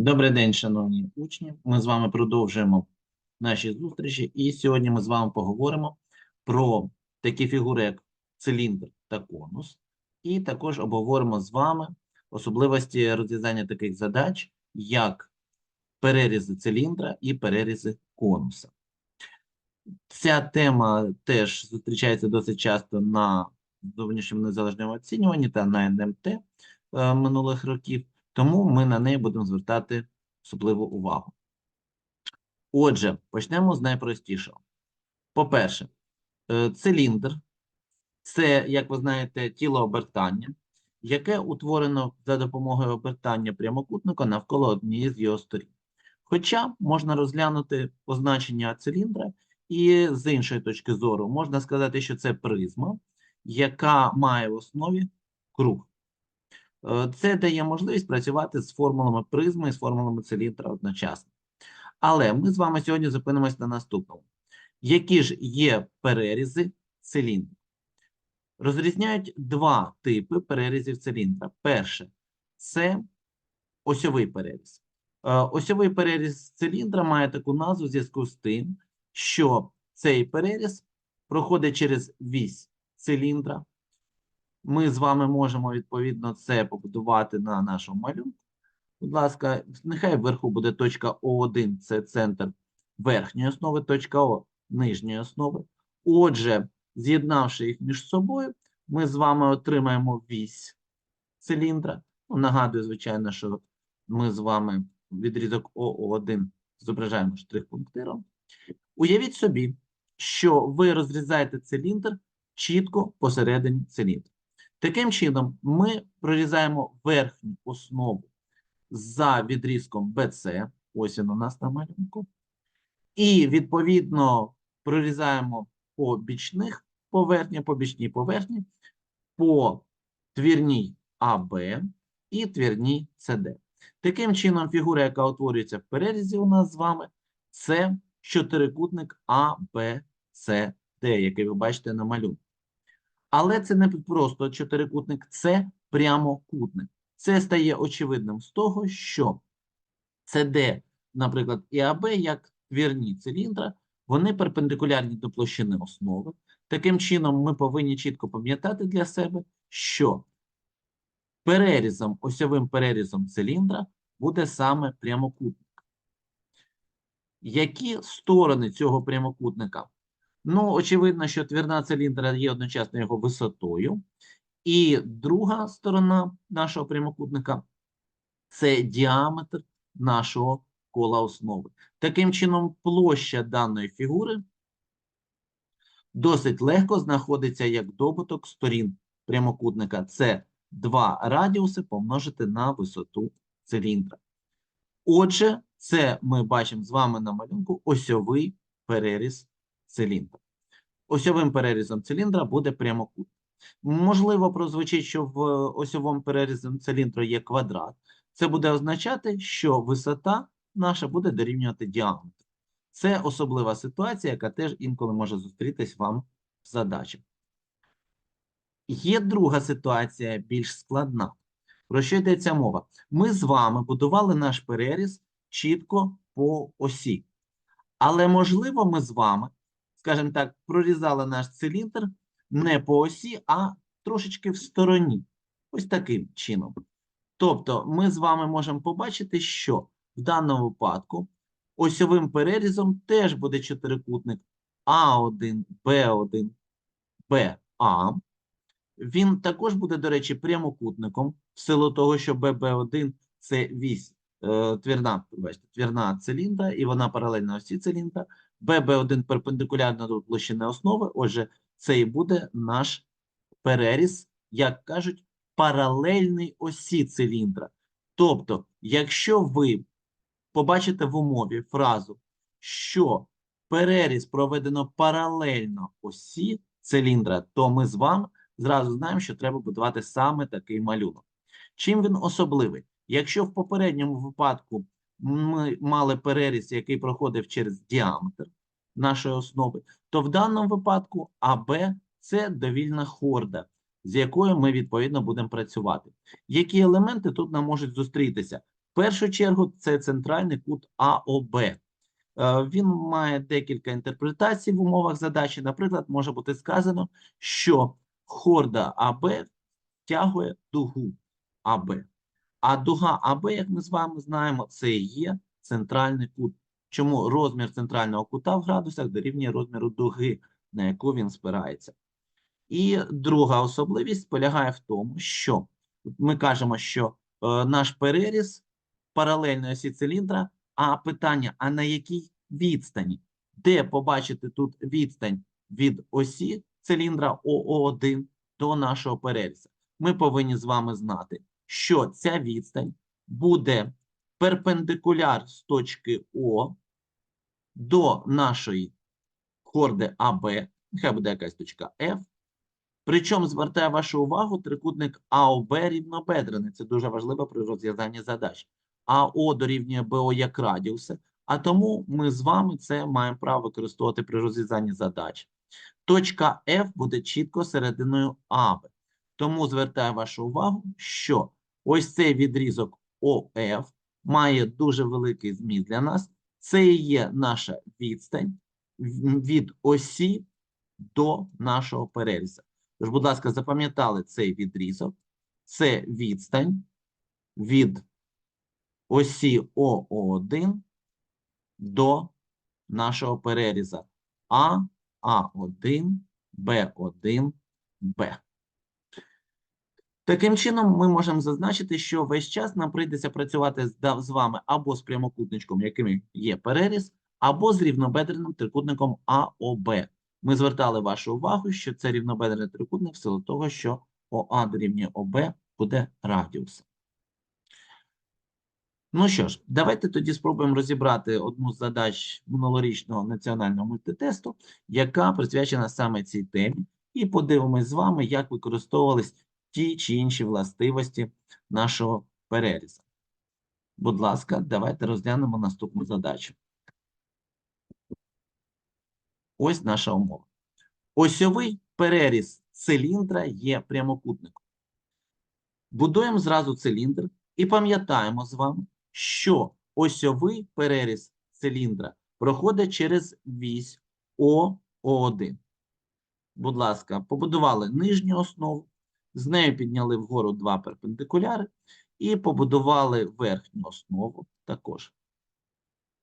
Добрий день, шановні учні. Ми з вами продовжуємо наші зустрічі, і сьогодні ми з вами поговоримо про такі фігури, як циліндр та конус, і також обговоримо з вами особливості розв'язання таких задач, як перерізи циліндра і перерізи конуса. Ця тема теж зустрічається досить часто на зовнішньому незалежному оцінюванні та на НМТ е, минулих років. Тому ми на неї будемо звертати особливу увагу. Отже, почнемо з найпростішого. По-перше, е, циліндр це, як ви знаєте, тіло обертання, яке утворено за допомогою обертання прямокутника навколо однієї з його сторін. Хоча можна розглянути позначення циліндра, і з іншої точки зору можна сказати, що це призма, яка має в основі круг. Е, Це дає можливість працювати з формулами призми і з формулами циліндра одночасно. Але ми з вами сьогодні зупинимося на наступному. Які ж є перерізи циліндра? Розрізняють два типи перерізів циліндра. Перше це осьовий переріз. Е, Осьовий переріз циліндра має таку назву в зв'язку з тим, що цей переріз проходить через вісь циліндра, ми з вами можемо, відповідно, це побудувати на нашому малюнку. Будь ласка, нехай вверху буде точка О1, це центр верхньої основи, точка О нижньої основи. Отже, з'єднавши їх між собою, ми з вами отримаємо вісь циліндра. Ну, нагадую, звичайно, що ми з вами відрізок ОО1 зображаємо штрих-пунктиром. Уявіть собі, що ви розрізаєте циліндр чітко посередині циліндра. Таким чином, ми прорізаємо верхню основу за відрізком BC, ось він у нас на малюнку, і відповідно прорізаємо по бічних поверхні, по бічній поверхні, по твірній АБ і твірній СД. Таким чином, фігура, яка утворюється в перерізі у нас з вами, це чотирикутник ABCD, який ви бачите на малюнку. Але це не просто чотирикутник, це прямокутник. Це стає очевидним з того, що CD, наприклад, і АБ, як твірні циліндра, вони перпендикулярні до площини основи. Таким чином, ми повинні чітко пам'ятати для себе, що перерізом, осьовим перерізом циліндра буде саме прямокутник. Які сторони цього прямокутника? Ну, очевидно, що твірна циліндра є одночасно його висотою. І друга сторона нашого прямокутника це діаметр нашого кола основи. Таким чином, площа даної фігури досить легко знаходиться як добуток сторін прямокутника. Це два радіуси помножити на висоту циліндра. Отже, це ми бачимо з вами на малюнку осьовий переріз циліндра. Осьовим перерізом циліндра буде прямокут. Можливо, прозвучить, що в осьовому перерізі циліндру є квадрат. Це буде означати, що висота наша буде дорівнювати діаметру. Це особлива ситуація, яка теж інколи може зустрітись вам в задачах. Є друга ситуація, більш складна. Про що йдеться мова? Ми з вами будували наш переріз чітко по осі. Але, можливо, ми з вами скажімо так, прорізали наш циліндр не по осі, а трошечки в стороні. Ось таким чином. Тобто, ми з вами можемо побачити, що в даному випадку осьовим перерізом теж буде чотирикутник А1, Б1, БА. Він також буде, до речі, прямокутником, в силу того, що ББ1 це вісь е, твірна, бачите, твірна циліндра, і вона паралельна осі циліндра. ББ1 перпендикулярно до площини основи, отже, це і буде наш переріз, як кажуть, паралельний осі циліндра. Тобто, якщо ви побачите в умові фразу, що переріз проведено паралельно осі циліндра, то ми з вами зразу знаємо, що треба будувати саме такий малюнок. Чим він особливий? Якщо в попередньому випадку ми мали переріз, який проходив через діаметр нашої основи, то в даному випадку АБ це довільна хорда, з якою ми відповідно будемо працювати. Які елементи тут нам можуть зустрітися? В першу чергу це центральний кут АОБ. Е, Він має декілька інтерпретацій в умовах задачі. Наприклад, може бути сказано, що хорда АБ втягує дугу АБ. А дуга АБ, як ми з вами знаємо, це є центральний кут. Чому розмір центрального кута в градусах дорівнює розміру дуги, на яку він спирається. І друга особливість полягає в тому, що ми кажемо, що е, наш переріз паралельної осі циліндра, а питання, а на якій відстані? Де побачити тут відстань від осі циліндра ОО1 до нашого переріза? Ми повинні з вами знати, що ця відстань буде перпендикуляр з точки О до нашої хорди АБ, нехай буде якась точка F. Причому звертаю вашу увагу, трикутник АОБ рівнобедрений. Це дуже важливо при розв'язанні задач. АО дорівнює БО як радіуси, а тому ми з вами це маємо право використовувати при розв'язанні задач. Точка F буде чітко серединою АБ. Тому звертаю вашу увагу, що ось цей відрізок ОФ має дуже великий зміст для нас. Це і є наша відстань від осі до нашого переріза. Тож, будь ласка, запам'ятали цей відрізок. Це відстань від осі ОО1 до нашого переріза А, А1, Б1, Б. Таким чином, ми можемо зазначити, що весь час нам прийдеться працювати з, вами або з прямокутничком, яким є переріз, або з рівнобедреним трикутником АОБ. Ми звертали вашу увагу, що це рівнобедрений трикутник в силу того, що ОА дорівнює ОБ буде радіусом. Ну що ж, давайте тоді спробуємо розібрати одну з задач минулорічного національного мультитесту, яка присвячена саме цій темі, і подивимось з вами, як використовувались ті чи інші властивості нашого переріза. Будь ласка, давайте розглянемо наступну задачу. Ось наша умова. Осьовий переріз циліндра є прямокутником. Будуємо зразу циліндр і пам'ятаємо з вами, що осьовий переріз циліндра проходить через вісь ОО1. Будь ласка, побудували нижню основу, з нею підняли вгору два перпендикуляри і побудували верхню основу також.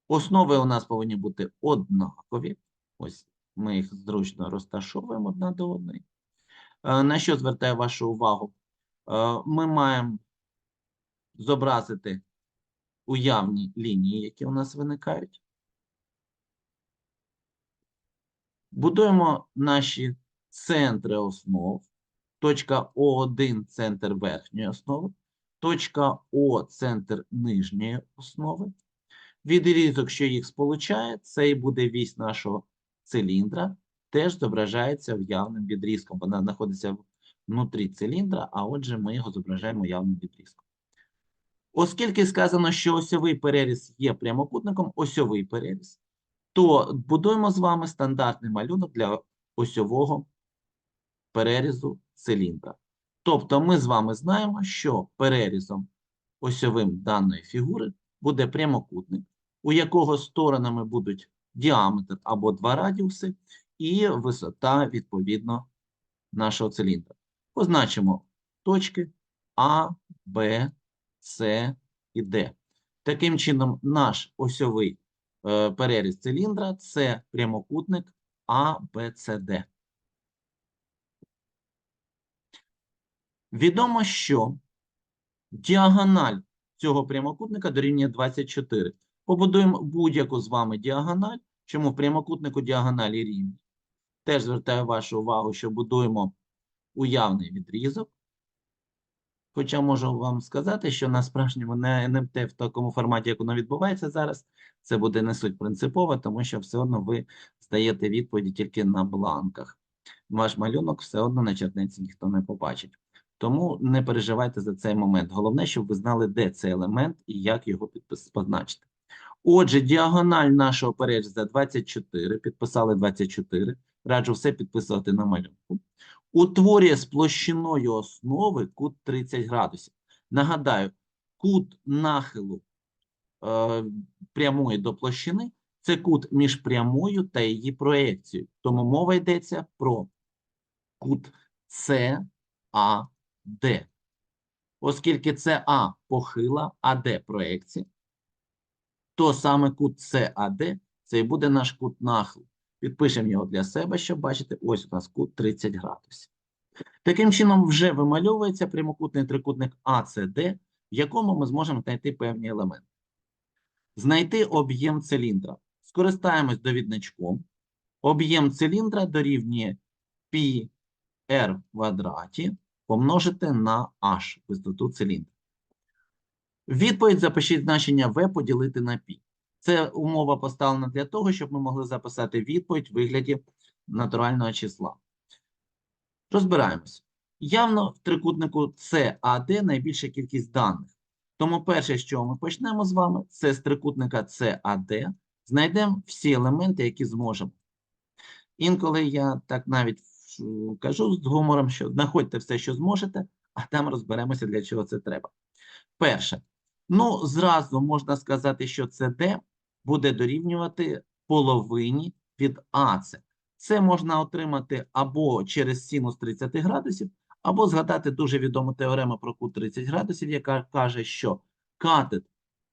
Основи у нас повинні бути однакові. Ось ми їх зручно розташовуємо одна до одної. Е, На що звертаю вашу увагу? Е, Ми маємо зобразити уявні лінії, які у нас виникають. Будуємо наші центри основ. Точка О1 – центр верхньої основи, точка О – центр нижньої основи. Відрізок, що їх сполучає, це і буде вісь нашого циліндра, теж зображається явним відрізком. Вона знаходиться внутрі циліндра, а отже, ми його зображаємо явним відрізком. Оскільки сказано, що осьовий переріз є прямокутником, осьовий переріз, то будуємо з вами стандартний малюнок для осьового перерізу циліндра. Тобто ми з вами знаємо, що перерізом осьовим даної фігури буде прямокутник, у якого сторонами будуть діаметр або два радіуси і висота, відповідно, нашого циліндра. Позначимо точки А, Б, С і Д. Таким чином, наш осьовий е, переріз циліндра – це прямокутник А, Б, С, Д. Відомо, що діагональ цього прямокутника дорівнює 24. Побудуємо будь-яку з вами діагональ. Чому в прямокутнику діагоналі рівні? Теж звертаю вашу увагу, що будуємо уявний відрізок. Хоча можу вам сказати, що на справжньому на НМТ в такому форматі, як воно відбувається зараз, це буде не суть принципово, тому що все одно ви здаєте відповіді тільки на бланках. Ваш малюнок все одно на черниці ніхто не побачить. Тому не переживайте за цей момент. Головне, щоб ви знали, де цей елемент і як його позначити. Отже, діагональ нашого переріза 24, підписали 24. Раджу все підписувати на малюнку. Утворює з площиною основи кут 30 градусів. Нагадаю, кут нахилу е, прямої до площини це кут між прямою та її проекцією. Тому мова йдеться про кут САД. Оскільки СА похила, АД проекція, то саме кут САД це і буде наш кут нахилу. Підпишемо його для себе, щоб бачити, ось у нас кут 30 градусів. Таким чином, вже вимальовується прямокутний трикутник АЦД, в якому ми зможемо знайти певні елементи. Знайти об'єм циліндра. Скористаємось довідничком. Об'єм циліндра дорівнює π r в квадраті помножити на h висоту циліндра. Відповідь запишіть значення v поділити на π. Це умова поставлена для того, щоб ми могли записати відповідь в вигляді натурального числа. Розбираємось. Явно в трикутнику CAD найбільша кількість даних. Тому перше, з чого ми почнемо з вами, це з трикутника CAD. Знайдемо всі елементи, які зможемо. Інколи я так навіть кажу з гумором, що знаходьте все, що зможете, а там розберемося, для чого це треба. Перше. Ну, зразу можна сказати, що CD буде дорівнювати половині від АЦ. Це можна отримати або через синус 30 градусів, або згадати дуже відому теорему про кут 30 градусів, яка каже, що катет,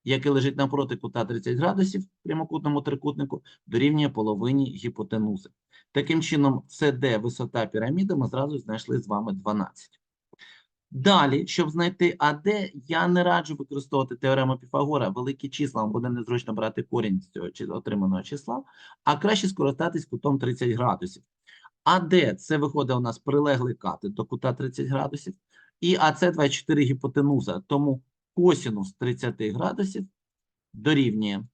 який лежить навпроти кута 30 градусів в прямокутному трикутнику, дорівнює половині гіпотенузи. Таким чином, CD висота піраміди ми зразу знайшли з вами 12. Далі, щоб знайти АД, я не раджу використовувати теорему Піфагора. Великі числа вам буде незручно брати корінь з цього отриманого числа, а краще скористатись кутом 30 градусів. АД це виходить у нас прилеглий катет до кута 30 градусів, і АЦ 24 гіпотенуза. Тому косінус 30 градусів дорівнює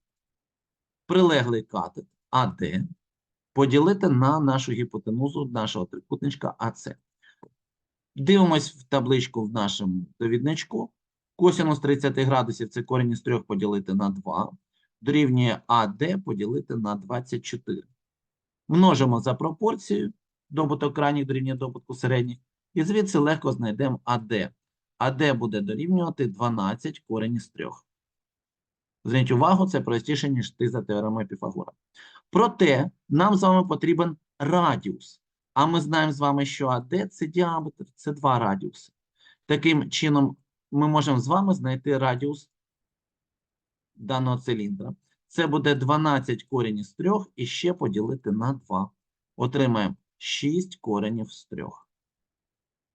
прилеглий катет АД поділити на нашу гіпотенузу нашого трикутничка АЦ. Дивимось в табличку в нашому довідничку. Косинус 30 градусів це корінь із 3 поділити на 2. Дорівнює АД поділити на 24. Множимо за пропорцією добуток крайніх дорівнює добутку середніх. І звідси легко знайдемо АД. АД буде дорівнювати 12 корінь із 3. Зверніть увагу, це простіше, ніж ти за теоремою Піфагора. Проте нам з вами потрібен радіус. А ми знаємо з вами, що АД це діаметр, це два радіуси. Таким чином, ми можемо з вами знайти радіус даного циліндра. Це буде 12 коренів з 3 і ще поділити на 2. Отримаємо 6 коренів з 3.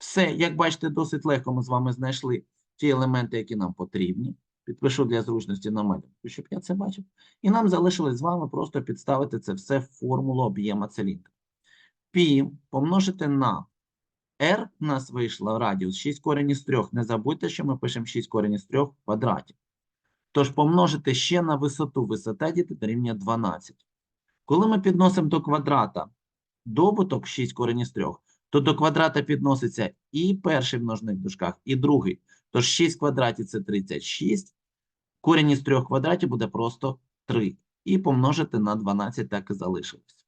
Все, як бачите, досить легко ми з вами знайшли ті елементи, які нам потрібні. Підпишу для зручності на малюнку, щоб я це бачив. І нам залишилось з вами просто підставити це все в формулу об'єма циліндра. Пі помножити на r у нас вийшло радіус 6 корень із 3. Не забудьте, що ми пишемо 6 корень із 3 в квадраті. Тож помножити ще на висоту. Висота діти дорівнює 12. Коли ми підносимо до квадрата добуток 6 корень із 3, то до квадрата підноситься і перший множник в дужках, і другий. Тож 6 в квадраті – це 36. Корінь із 3 квадратів буде просто 3. І помножити на 12 так і залишилось.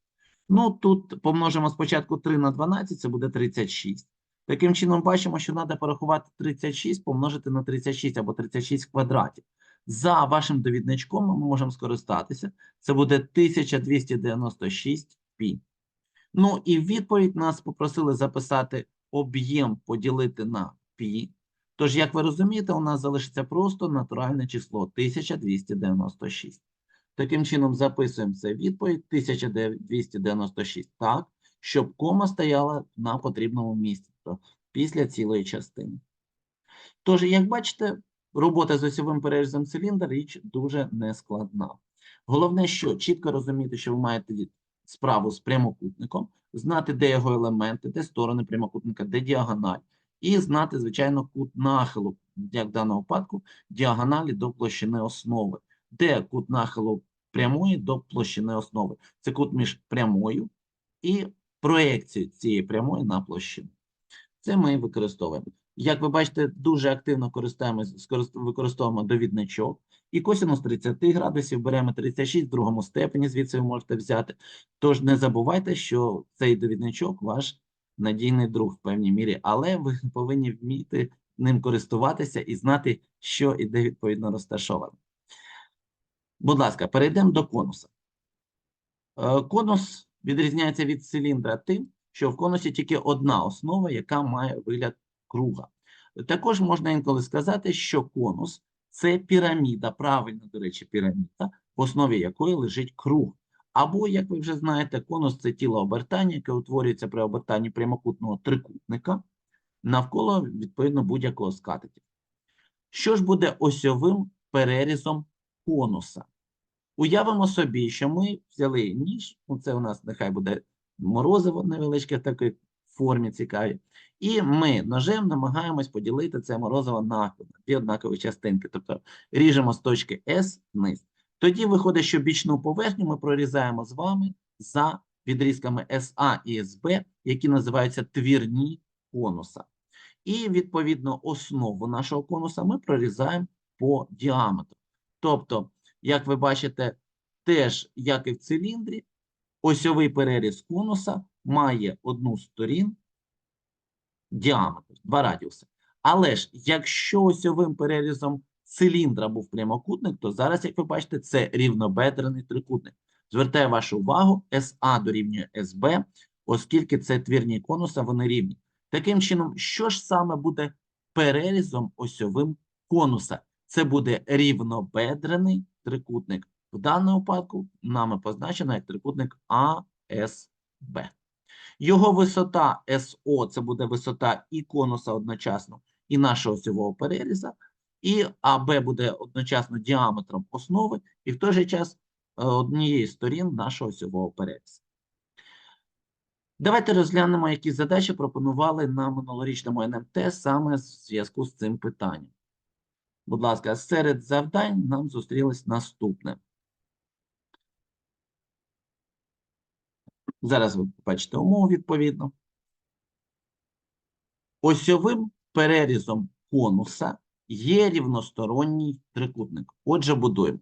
Ну, тут помножимо спочатку 3 на 12, це буде 36. Таким чином, бачимо, що треба порахувати 36, помножити на 36 або 36 в квадраті. За вашим довідничком ми можемо скористатися. Це буде 1296 пі. Ну і відповідь нас попросили записати об'єм поділити на пі. Тож, як ви розумієте, у нас залишиться просто натуральне число 1296. Таким чином, записуємо це відповідь 1296 так, щоб кома стояла на потрібному місці після цілої частини. Тож, як бачите, робота з осьовим перерізом циліндра річ дуже нескладна. Головне, що чітко розуміти, що ви маєте справу з прямокутником, знати, де його елементи, де сторони прямокутника, де діагональ, і знати, звичайно, кут нахилу, як в даному випадку, діагоналі до площини основи. Де кут нахилу прямої до площини основи? Це кут між прямою і проекцією цієї прямої на площину. Це ми використовуємо. Як ви бачите, дуже активно використовуємо довідничок. І косинус 30 градусів беремо 36 в другому степені, звідси ви можете взяти. Тож не забувайте, що цей довідничок ваш надійний друг в певній мірі, але ви повинні вміти ним користуватися і знати, що і де відповідно розташовано. Будь ласка, перейдемо до конуса. Е, Конус відрізняється від циліндра тим, що в конусі тільки одна основа, яка має вигляд круга. Також можна інколи сказати, що конус це піраміда, правильно, до речі, піраміда, в основі якої лежить круг. Або, як ви вже знаєте, конус це тіло обертання, яке утворюється при обертанні прямокутного трикутника навколо, відповідно, будь-якого з. Що ж буде осьовим перерізом конуса? Уявимо собі, що ми взяли ніж, ну це у нас нехай буде морозиво невеличке в такій формі цікаві, і ми ножем намагаємось поділити це морозиво на дві однакові частинки, тобто ріжемо з точки S вниз. Тоді виходить, що бічну поверхню ми прорізаємо з вами за відрізками SA і SB, які називаються твірні конуса. І, відповідно, основу нашого конуса ми прорізаємо по діаметру. Тобто, як ви бачите, теж, як і в циліндрі, осьовий переріз конуса має одну сторін діаметр, два радіуси. Але ж, якщо осьовим перерізом циліндра був прямокутник, то зараз, як ви бачите, це рівнобедрений трикутник. Звертаю вашу увагу, SA дорівнює SB, оскільки це твірні конуса, вони рівні. Таким чином, що ж саме буде перерізом осьовим конуса? Це буде рівнобедрений трикутник. В даному випадку нами позначено як трикутник АСБ. Його висота СО це буде висота і конуса одночасно, і нашого осьового переріза, і АБ буде одночасно діаметром основи, і в той же час е, однієї сторін нашого осьового переріза. Давайте розглянемо, які задачі пропонували на минулорічному НМТ саме в зв'язку з цим питанням. Будь ласка, серед завдань нам зустрілось наступне. Зараз ви побачите умову відповідно. Осьовим перерізом конуса є рівносторонній трикутник. Отже, будуємо.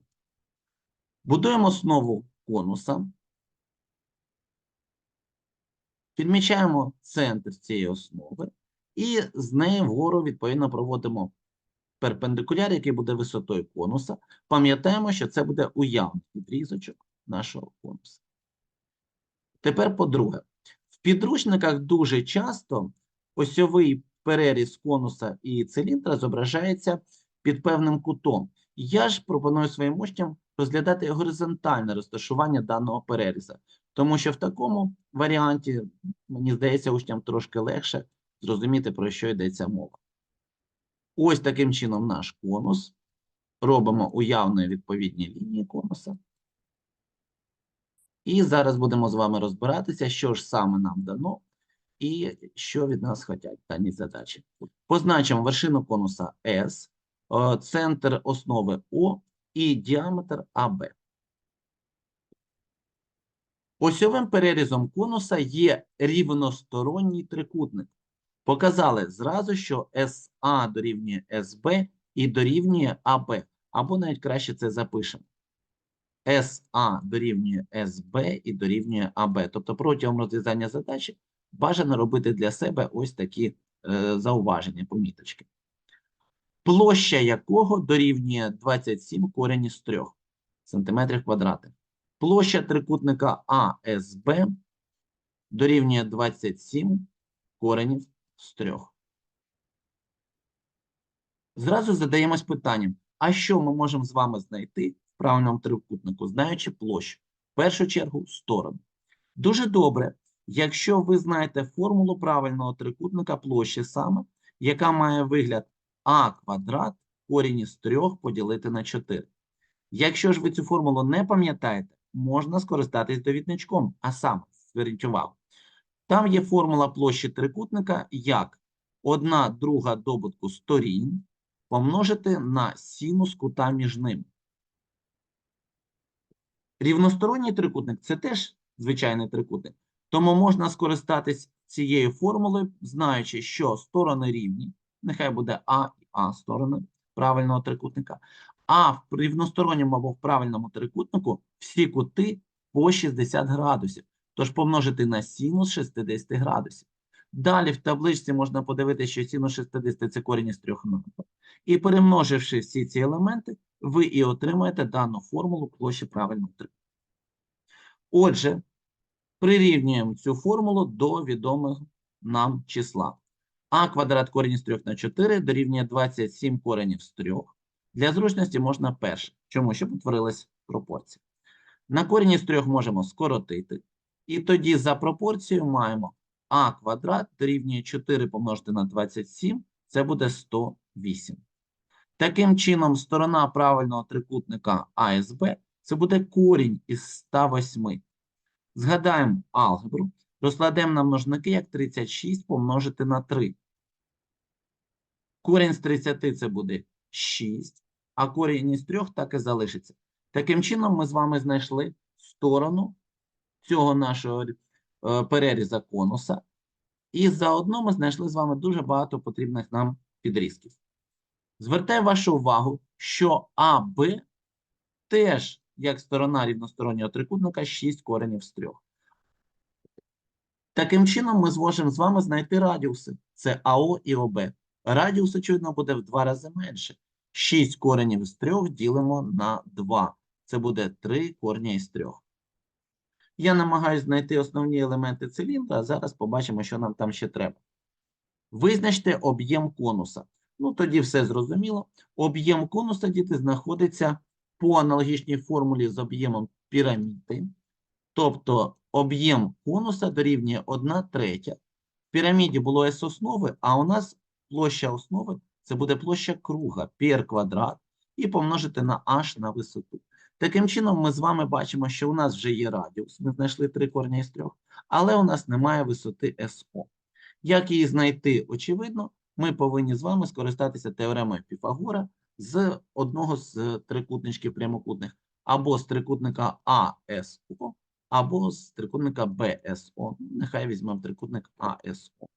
Будуємо основу конуса. Підмічаємо центр цієї основи і з неї вгору, відповідно, проводимо перпендикуляр, який буде висотою конуса. Пам'ятаємо, що це буде уявний відрізочок нашого конуса. Тепер, по-друге, в підручниках дуже часто осьовий переріз конуса і циліндра зображається під певним кутом. Я ж пропоную своїм учням розглядати горизонтальне розташування даного переріза, тому що в такому варіанті, мені здається, учням трошки легше зрозуміти, про що йдеться мова. Ось таким чином наш конус. Робимо уявні відповідні лінії конуса. І зараз будемо з вами розбиратися, що ж саме нам дано і що від нас хочуть дані задачі. Позначимо вершину конуса S, е, центр основи О і діаметр АБ. Осьовим перерізом конуса є рівносторонній трикутник. Показали зразу, що СА дорівнює СБ і дорівнює АБ. Або навіть краще це запишемо. СА дорівнює СБ і дорівнює АБ. Тобто протягом розв'язання задачі бажано робити для себе ось такі е, зауваження, поміточки. Площа якого дорівнює 27 корень із 3 см квадратних. Площа трикутника АСБ дорівнює 27 коренів з 3. Зразу задаємось питанням, а що ми можемо з вами знайти правильному трикутнику, знаючи площу? В першу чергу сторону. Дуже добре, якщо ви знаєте формулу правильного трикутника площі саме, яка має вигляд а квадрат корінь із 3 поділити на 4. Якщо ж ви цю формулу не пам'ятаєте, можна скористатись довідничком, а саме, зверніть увагу. Там є формула площі трикутника як 1 друга добутку сторін помножити на синус кута між ними. Рівносторонній трикутник – це теж звичайний трикутник. Тому можна скористатись цією формулою, знаючи, що сторони рівні, нехай буде А і А сторони правильного трикутника, а в рівносторонньому або в правильному трикутнику всі кути по 60 градусів. Тож помножити на синус 60 градусів. Далі в табличці можна подивитися, що синус 60 – це корінь із трьох напад. І перемноживши всі ці елементи, ви і отримаєте дану формулу площі правильного трикутника. Отже, прирівнюємо цю формулу до відомого нам числа. А квадрат корінь із 3 на 4 дорівнює 27 коренів з 3. Для зручності можна перше. Чому? Щоб утворилась пропорція. На корінь із 3 можемо скоротити. І тоді за пропорцією маємо а квадрат дорівнює 4 помножити на 27, це буде 108. Таким чином, сторона правильного трикутника АСБ це буде корінь із 108. Згадаємо алгебру, розкладемо на множники як 36 помножити на 3. Корінь з 30 це буде 6, а корінь із 3 так і залишиться. Таким чином, ми з вами знайшли сторону цього нашого е, переріза конуса. І заодно ми знайшли з вами дуже багато потрібних нам підрізків. Звертаю вашу увагу, що АБ теж, як сторона рівностороннього трикутника, 6 коренів з 3. Таким чином, ми зможемо з вами знайти радіуси. Це АО і ОБ. Радіус, очевидно, буде в два рази менше. 6 коренів з 3 ділимо на 2. Це буде 3 корення із 3. Я намагаюся знайти основні елементи циліндра, а зараз побачимо, що нам там ще треба. Визначте об'єм конуса. Ну, тоді все зрозуміло. Об'єм конуса, діти, знаходиться по аналогічній формулі з об'ємом піраміди. Тобто об'єм конуса дорівнює 1 третя. В піраміді було S основи, а у нас площа основи це буде площа круга πr квадрат і помножити на h на висоту. Таким чином, ми з вами бачимо, що у нас вже є радіус. Ми знайшли три корні із трьох, але у нас немає висоти СО. Як її знайти, очевидно, ми повинні з вами скористатися теоремою Піфагора з одного з трикутничків прямокутних, або з трикутника АСО, або з трикутника БСО. Нехай візьмемо трикутник АСО.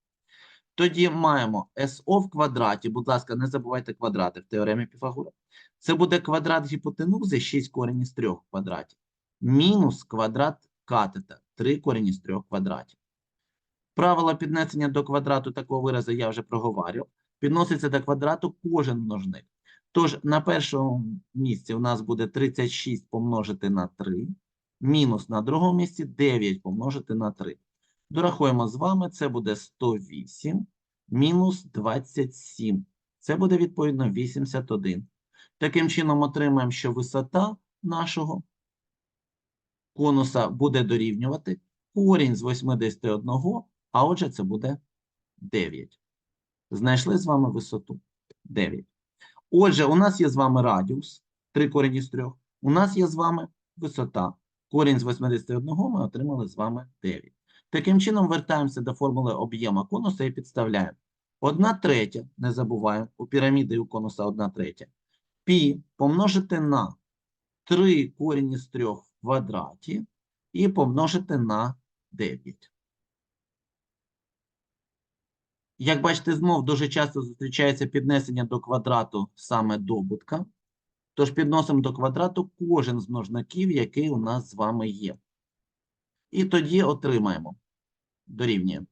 Тоді маємо СО в квадраті. Будь ласка, не забувайте квадрати в теоремі Піфагора. Це буде квадрат гіпотенузи 6 корень із 3 квадратів. Мінус квадрат катета 3 корень із 3 квадратів. Правило піднесення до квадрату такого виразу я вже проговорював. Підноситься до квадрату кожен множник. Тож на першому місці у нас буде 36 помножити на 3, мінус на другому місці 9 помножити на 3. Дорахуємо з вами, це буде 108 мінус 27. Це буде відповідно 81. Таким чином отримаємо, що висота нашого конуса буде дорівнювати корінь з 81, а отже це буде 9. Знайшли з вами висоту 9. Отже, у нас є з вами радіус 3 корінь із 3. У нас є з вами висота. Корінь з 81 ми отримали з вами 9. Таким чином, вертаємося до формули об'єма конуса і підставляємо. 1 третя, не забуваємо, у піраміди і у конуса 1 третя. Пі помножити на 3 корінь із 3 в квадраті і помножити на 9. Як бачите, знов дуже часто зустрічається піднесення до квадрату саме добутка. Тож підносимо до квадрату кожен з множників, який у нас з вами є. І тоді отримаємо. Дорівнює.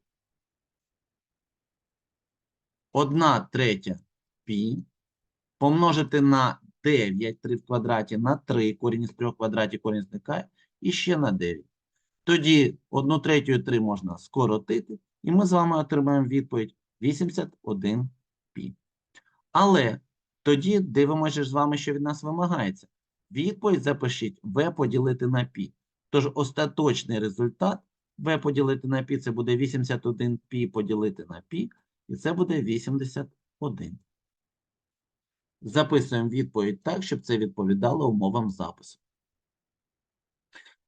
1 третя пі помножити на 9, 3 в квадраті, на 3, корінь із 3 в квадраті, корінь зникає, і ще на 9. Тоді 1 третю і 3 можна скоротити, і ми з вами отримаємо відповідь 81 пі. Але тоді дивимося з вами, що від нас вимагається. Відповідь запишіть v поділити на π. Тож остаточний результат v поділити на π це буде 81 π поділити на π, і це буде 81. Записуємо відповідь так, щоб це відповідало умовам запису.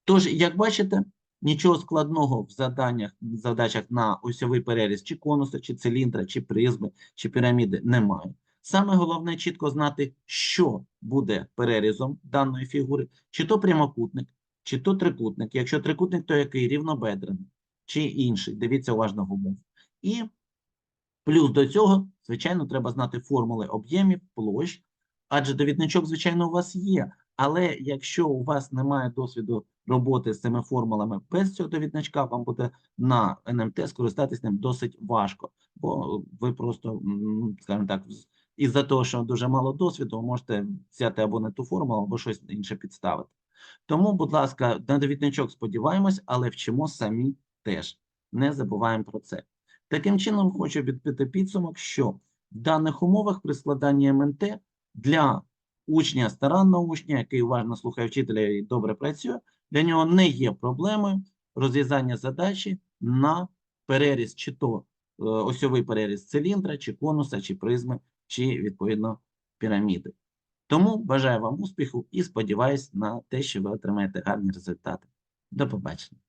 Тож, як бачите, нічого складного в заданнях, задачах на осьовий переріз чи конуса, чи циліндра, чи призми, чи піраміди немає. Саме головне чітко знати, що буде перерізом даної фігури, чи то прямокутник, чи то трикутник. Якщо трикутник, то який рівнобедрений, чи інший. Дивіться уважно в умов. І плюс до цього, звичайно, треба знати формули об'ємів, площ, адже довідничок, звичайно, у вас є, Але якщо у вас немає досвіду роботи з цими формулами без цього довідничка, вам буде на НМТ скористатись ним досить важко, бо ви просто, скажімо так, із-за того, що дуже мало досвіду, можете взяти або не ту формулу, або щось інше підставити. Тому, будь ласка, на довідничок сподіваємось, але вчимо самі теж. Не забуваємо про це. Таким чином, хочу підбити підсумок, що в даних умовах при складанні МНТ для учня, старанного учня, який уважно слухає вчителя і добре працює, для нього не є проблемою розв'язання задачі на переріз, чи то е, осьовий переріз циліндра, чи конуса, чи призми, чи відповідно піраміди. Тому бажаю вам успіху і сподіваюсь на те, що ви отримаєте гарні результати. До побачення.